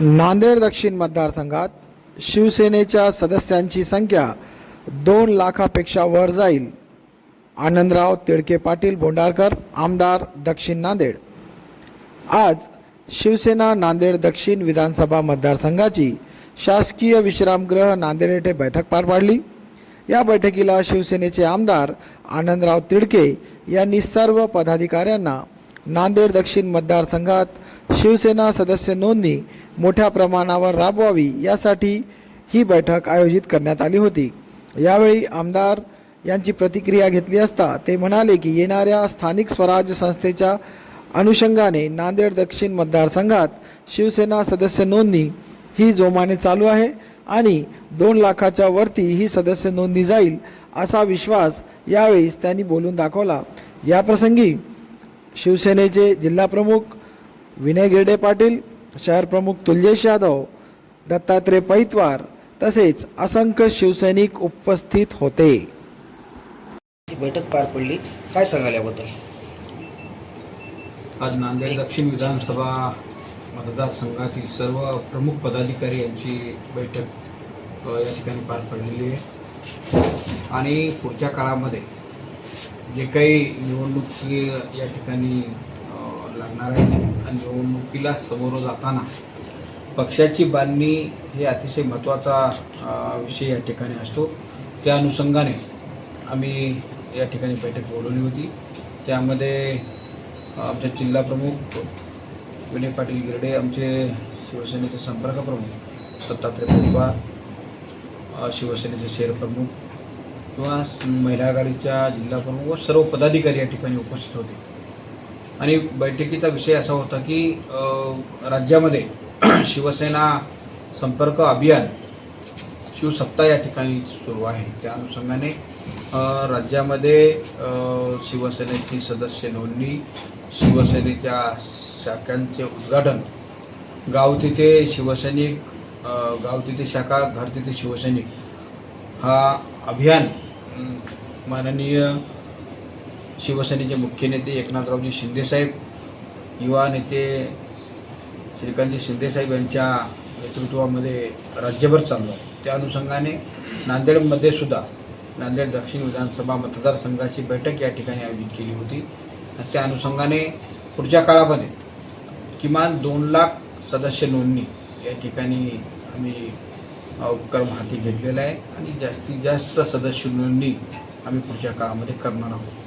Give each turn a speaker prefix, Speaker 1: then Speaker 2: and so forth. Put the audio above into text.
Speaker 1: नांदेड दक्षिण मतदारसंघात शिवसेनेच्या सदस्यांची संख्या दोन लाखापेक्षा वर जाईल. आनंदराव तिडके पाटील बोंडारकर आमदार दक्षिण नांदेड. आज शिवसेना नांदेड दक्षिण विधानसभा मतदारसंघाची शासकीय विश्रामगृह नांदेड येथे बैठक पार पाडली. या बैठकीला शिवसेनेचे आमदार आनंदराव तिडके यांनी सर्व पदाधिकाऱ्यांना नांदेड दक्षिण मतदारसंघात शिवसेना सदस्य नोंदणी मोठ्या प्रमाणावर राबवावी यासाठी ही बैठक आयोजित करण्यात आली होती. यावेळी आमदार यांची प्रतिक्रिया घेतली असता ते म्हणाले की येणाऱ्या स्थानिक स्वराज्य संस्थेच्या अनुषंगाने नांदेड दक्षिण मतदारसंघात शिवसेना सदस्य नोंदणी ही जोमाने चालू आहे आणि दोन लाखाच्या वरती ही सदस्य नोंदणी जाईल असा विश्वास यावेळी त्यांनी बोलून दाखवला. याप्रसंगी शिवसेनेचे जिल्हाप्रमुख विनय गिरडे पाटील शहर प्रमुख तुलजेश यादव दत्तात्रय पैतवार तसेच असंख्य शिवसैनिक उपस्थित होते.
Speaker 2: ही बैठक पार पडली. काय सांगाल याबद्दल?
Speaker 3: आज नांदेड दक्षिण विधानसभा मतदारसंघातील सर्व प्रमुख पदाधिकारी यांची बैठक या ठिकाणी पार पडलेली आहे. आणि पुढच्या काळामध्ये जे काही निवडणुकी या ठिकाणी लागणार आहे आणि निवडणुकीला समोर जाताना पक्षाची बांधणी हे अतिशय महत्त्वाचा विषय या ठिकाणी असतो. त्या अनुषंगाने आम्ही या ठिकाणी बैठक बोलवली होती. त्यामध्ये आमचे जिल्हाप्रमुख विनय पाटील गिरडे आमचे शिवसेनेचे संपर्क प्रमुख दत्तात्रय परिवार शिवसेनेचे शहर प्रमुख किंवा महिला आघाडीच्या जिल्हाप्रमुख व सर्व पदाधिकारी या ठिकाणी उपस्थित होते. आणि बैठकीचा विषय असा होता की राज्यामध्ये शिवसेना संपर्क अभियान शिवसत्ता या ठिकाणी सुरू आहे. त्या अनुषंगाने राज्यामध्ये शिवसेनेची सदस्य नोंदणी शिवसेनेच्या शाखांचे उद्घाटन गाव तिथे शिवसैनिक गाव तिथे शाखा घर तिथे शिवसैनिक हा अभियान माननीय शिवसेनेचे मुख्य नेते एकनाथरावजी शिंदेसाहेब युवा नेते श्रीकांतजी शिंदेसाहेब यांच्या नेतृत्वामध्ये राज्यभर चालू आहे. त्या अनुषंगाने नांदेडमध्ये सुद्धा नांदेड दक्षिण विधानसभा मतदारसंघाची बैठक या ठिकाणी आयोजित केली होती. त्या अनुषंगाने पुढच्या काळामध्ये किमान दोन लाख सदस्य नोंदणी या ठिकाणी आम्ही उपक्रम हाती घेतलेला आहे. आणि जास्तीत जास्त सदस्य नोंदणी आम्ही पुढच्या काळामध्ये करणार आहोत.